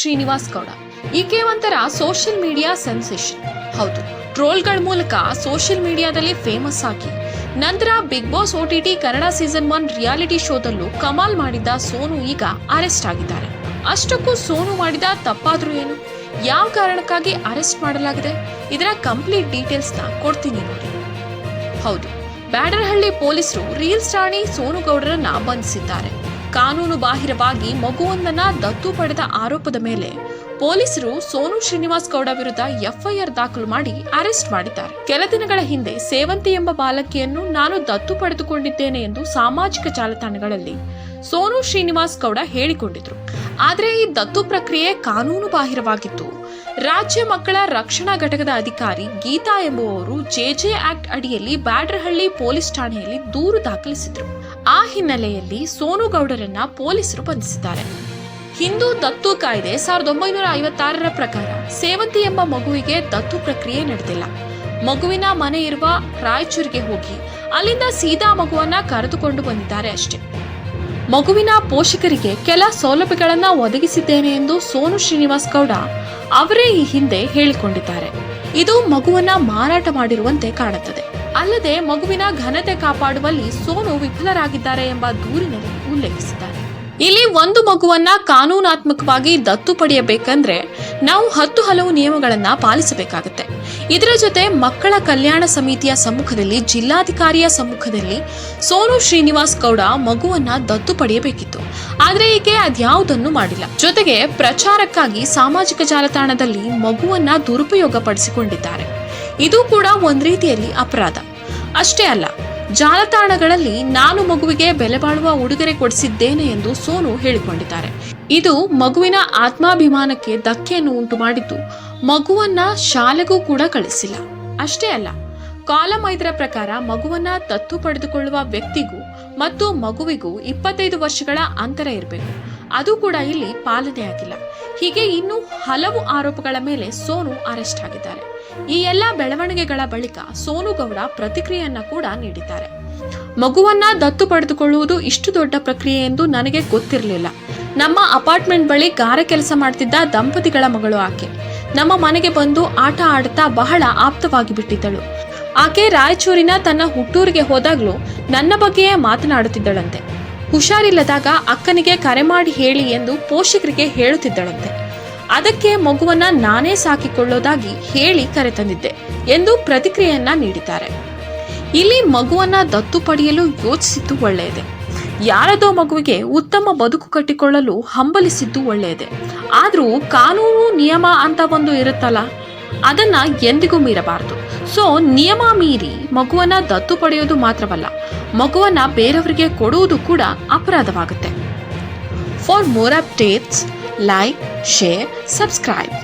ಶ್ರೀನಿವಾಸ್ ಗೌಡ. ಈಕೆ ಒಂಥರ social media sensation ಹೌದು ಟ್ರೋಲ್ಗಳ ಮೂಲಕ ಸೋಷಿಯಲ್ ಮೀಡಿಯಾದಲ್ಲಿ ಫೇಮಸ್ ಆಗಿ. ನಂತರ Bigg Boss O T Kannada season one reality ಶೋದಲ್ಲೂ ಕಮಾಲ್ ಮಾಡಿದ್ದ ಸೋನು ಈಗ ಅರೆಸ್ಟ್ ಆಗಿದ್ದಾರೆ. ಅಷ್ಟಕ್ಕೂ ಸೋನು ಮಾಡಿದ ತಪ್ಪಾದ್ರೂ ಏನು? ಯಾವ ಕಾರಣಕ್ಕಾಗಿ ಅರೆಸ್ಟ್ ಮಾಡಲಾಗಿದೆ? ಇದರ ಕಂಪ್ಲೀಟ್ ಡೀಟೇಲ್ಸ್ನ ಕೊಡ್ತೀನಿ ನೋಡಿ. ಹೌದು, ಬ್ಯಾಡರಹಳ್ಳಿ ಪೊಲೀಸರು ರೀಲ್ಸ್ ರಾಣಿ ಸೋನು ಗೌಡರನ್ನ ಬಂಧಿಸಿದ್ದಾರೆ. ಕಾನೂನು ಬಾಹಿರವಾಗಿ ಮಗುವೊಂದನ್ನ ದತ್ತು ಪಡೆದ ಆರೋಪದ ಮೇಲೆ ಪೊಲೀಸರು ಸೋನು ಶ್ರೀನಿವಾಸ್ ಗೌಡ ವಿರುದ್ಧ ಎಫ್ಐಆರ್ ದಾಖಲು ಮಾಡಿ ಅರೆಸ್ಟ್ ಮಾಡಿದ್ದಾರೆ. ಕೆಲ ದಿನಗಳ ಹಿಂದೆ ಸೇವಂತಿ ಎಂಬ ಬಾಲಕಿಯನ್ನು ನಾನು ದತ್ತು ಪಡೆದುಕೊಂಡಿದ್ದೇನೆ ಎಂದು ಸಾಮಾಜಿಕ ಜಾಲತಾಣಗಳಲ್ಲಿ ಸೋನು ಶ್ರೀನಿವಾಸ್ ಗೌಡ ಹೇಳಿಕೊಂಡಿದ್ರು. ಆದರೆ ಈ ದತ್ತು ಪ್ರಕ್ರಿಯೆ ಕಾನೂನು ಬಾಹಿರವಾಗಿತ್ತು ರಾಜ್ಯ ಮಕ್ಕಳ ರಕ್ಷಣಾ ಘಟಕದ ಅಧಿಕಾರಿ ಗೀತಾ ಎಂಬುವವರು ಜೆಜೆ ಆಕ್ಟ್ ಅಡಿಯಲ್ಲಿ ಬ್ಯಾಡ್ರಹಳ್ಳಿ ಪೊಲೀಸ್ ಠಾಣೆಯಲ್ಲಿ ದೂರು ದಾಖಲಿಸಿದ್ರು. ಆ ಹಿನ್ನೆಲೆಯಲ್ಲಿ ಸೋನು ಗೌಡರನ್ನ ಪೊಲೀಸರು ಬಂಧಿಸಿದ್ದಾರೆ. ಹಿಂದೂ ದತ್ತು ಕಾಯ್ದೆ ಸಾವಿರದ ಒಂಬೈನೂರ ಐವತ್ತಾರರ ಪ್ರಕಾರ ಸೇವಂತಿ ಎಂಬ ಮಗುವಿಗೆ ದತ್ತು ಪ್ರಕ್ರಿಯೆ ನಡೆದಿಲ್ಲ. ಮಗುವಿನ ಮನೆ ಇರುವ ರಾಯಚೂರಿಗೆ ಹೋಗಿ ಅಲ್ಲಿಂದ ಸೀದಾ ಮಗುವನ್ನ ಕರೆದುಕೊಂಡು ಬಂದಿದ್ದಾರೆ ಅಷ್ಟೇ. ಮಗುವಿನ ಪೋಷಕರಿಗೆ ಕೆಲ ಸೌಲಭ್ಯಗಳನ್ನ ಒದಗಿಸಿದ್ದೇನೆ ಎಂದು ಸೋನು ಶ್ರೀನಿವಾಸ್ ಗೌಡ ಅವರೇ ಈ ಹಿಂದೆ ಹೇಳಿಕೊಂಡಿದ್ದಾರೆ. ಇದು ಮಗುವನ್ನ ಮಾರಾಟ ಮಾಡಿರುವಂತೆ ಕಾಣುತ್ತದೆ. ಅಲ್ಲದೆ ಮಗುವಿನ ಘನತೆ ಕಾಪಾಡುವಲ್ಲಿ ಸೋನು ವಿಫಲರಾಗಿದ್ದಾರೆ ಎಂಬ ದೂರಿನಲ್ಲಿ ಉಲ್ಲೇಖಿಸಿದ್ದಾರೆ. ಇಲ್ಲಿ ಒಂದು ಮಗುವನ್ನ ಕಾನೂನಾತ್ಮಕವಾಗಿ ದತ್ತು ಪಡೆಯಬೇಕಂದ್ರೆ ನಾವು ಹತ್ತು ಹಲವು ನಿಯಮಗಳನ್ನ ಪಾಲಿಸಬೇಕಾಗುತ್ತೆ. ಇದರ ಜೊತೆ ಮಕ್ಕಳ ಕಲ್ಯಾಣ ಸಮಿತಿಯ ಸಮ್ಮುಖದಲ್ಲಿ ಜಿಲ್ಲಾಧಿಕಾರಿಯ ಸಮ್ಮುಖದಲ್ಲಿ ಸೋನು ಶ್ರೀನಿವಾಸ್ ಗೌಡ ಮಗುವನ್ನ ದತ್ತು ಪಡೆಯಬೇಕಿತ್ತು. ಆದರೆ ಈಕೆ ಅದ್ಯಾವುದನ್ನು ಮಾಡಿಲ್ಲ. ಜೊತೆಗೆ ಪ್ರಚಾರಕ್ಕಾಗಿ ಸಾಮಾಜಿಕ ಜಾಲತಾಣದಲ್ಲಿ ಮಗುವನ್ನ ದುರುಪಯೋಗ ಪಡಿಸಿಕೊಂಡಿದ್ದಾರೆ ಇದು ಕೂಡ ಒಂದ್ ರೀತಿಯಲ್ಲಿ ಅಪರಾಧ. ಅಷ್ಟೇ ಅಲ್ಲ, ಜಾಲತಾಣಗಳಲ್ಲಿ ನಾನು ಮಗುವಿಗೆ ಬೆಲೆ ಬಾಳುವ ಉಡುಗೊರೆ ಕೊಡಿಸಿದ್ದೇನೆ ಎಂದು ಸೋನು ಹೇಳಿಕೊಂಡಿದ್ದಾರೆ. ಇದು ಮಗುವಿನ ಆತ್ಮಾಭಿಮಾನಕ್ಕೆ ಧಕ್ಕೆಯನ್ನು ಉಂಟು ಮಾಡಿದ್ದು ಮಗುವನ್ನ ಶಾಲೆಗೂ ಕೂಡ ಕಳಿಸಿಲ್ಲ. ಅಷ್ಟೇ ಅಲ್ಲ ಕಾಲಂ ಐದರ ಪ್ರಕಾರ ಮಗುವನ್ನ ದತ್ತು ಪಡೆದುಕೊಳ್ಳುವ ವ್ಯಕ್ತಿಗೂ ಮತ್ತು ಮಗುವಿಗೂ ಇಪ್ಪತ್ತೈದು ವರ್ಷಗಳ ಅಂತರ ಇರಬೇಕು. ಅದು ಕೂಡ ಇಲ್ಲಿ ಪಾಲನೆಯಾಗಿಲ್ಲ ಹೀಗೆ ಇನ್ನೂ ಹಲವು ಆರೋಪಗಳ ಮೇಲೆ ಸೋನು ಅರೆಸ್ಟ್ ಆಗಿದ್ದಾರೆ. ಈ ಎಲ್ಲ ಬೆಳವಣಿಗೆಗಳ ಬಳಿಕ ಸೋನು ಗೌಡ ಪ್ರತಿಕ್ರಿಯೆಯನ್ನ ಕೂಡ ನೀಡಿದ್ದಾರೆ. ಮಗುವನ್ನ ದತ್ತು ಪಡೆದುಕೊಳ್ಳುವುದು ಇಷ್ಟು ದೊಡ್ಡ ಪ್ರಕ್ರಿಯೆ ಎಂದು ನನಗೆ ಗೊತ್ತಿರಲಿಲ್ಲ. ನಮ್ಮ ಅಪಾರ್ಟ್ಮೆಂಟ್ ಬಳಿ ಗಾರೆ ಕೆಲಸ ಮಾಡ್ತಿದ್ದ ದಂಪತಿಗಳ ಮಗಳು ಆಕೆ. ನಮ್ಮ ಮನೆಗೆ ಬಂದು ಆಟ ಆಡ್ತಾ ಬಹಳ ಆಪ್ತವಾಗಿ ಬಿಟ್ಟಿದ್ದಳು. ಆಕೆ ರಾಯಚೂರಿನ ತನ್ನ ಹುಟ್ಟೂರಿಗೆ ಹೋದಾಗ್ಲೂ ನನ್ನ ಬಗ್ಗೆಯೇ ಮಾತನಾಡುತ್ತಿದ್ದಳಂತೆ. ಹುಷಾರಿಲ್ಲದಾಗ ಅಕ್ಕನಿಗೆ ಕರೆ ಮಾಡಿ ಹೇಳಿ ಎಂದು ಪೋಷಕರಿಗೆ ಹೇಳುತ್ತಿದ್ದಳಂತೆ. ಅದಕ್ಕೆ ಮಗುವನ್ನ ನಾನೇ ಸಾಕಿಕೊಳ್ಳೋದಾಗಿ ಹೇಳಿ ಕರೆ ತಂದಿದ್ದೆ ಎಂದು ಪ್ರತಿಕ್ರಿಯೆಯನ್ನ ನೀಡಿದ್ದಾರೆ. ಇಲ್ಲಿ ಮಗುವನ್ನ ದತ್ತು ಪಡೆಯಲು ಯೋಚಿಸಿದ್ದು ಒಳ್ಳೆಯದೇ. ಯಾರದೋ ಮಗುವಿಗೆ ಉತ್ತಮ ಬದುಕು ಕಟ್ಟಿಕೊಳ್ಳಲು ಹಂಬಲಿಸಿದ್ದು ಒಳ್ಳೆಯದೇ. ಆದರೂ ಕಾನೂನು, ನಿಯಮ ಅಂತ ಒಂದು ಇರುತ್ತಲ್ಲ, ಅದನ್ನ ಎಂದಿಗೂ ಮೀರಬಾರದು. ಸೊ ನಿಯಮ ಮೀರಿ ಮಗುವನ್ನ ದತ್ತು ಪಡೆಯೋದು ಮಾತ್ರವಲ್ಲ, ಮಗುವನ್ನ ಬೇರೆಯವರಿಗೆ ಕೊಡುವುದು ಕೂಡ ಅಪರಾಧವಾಗುತ್ತೆ. For more updates like share subscribe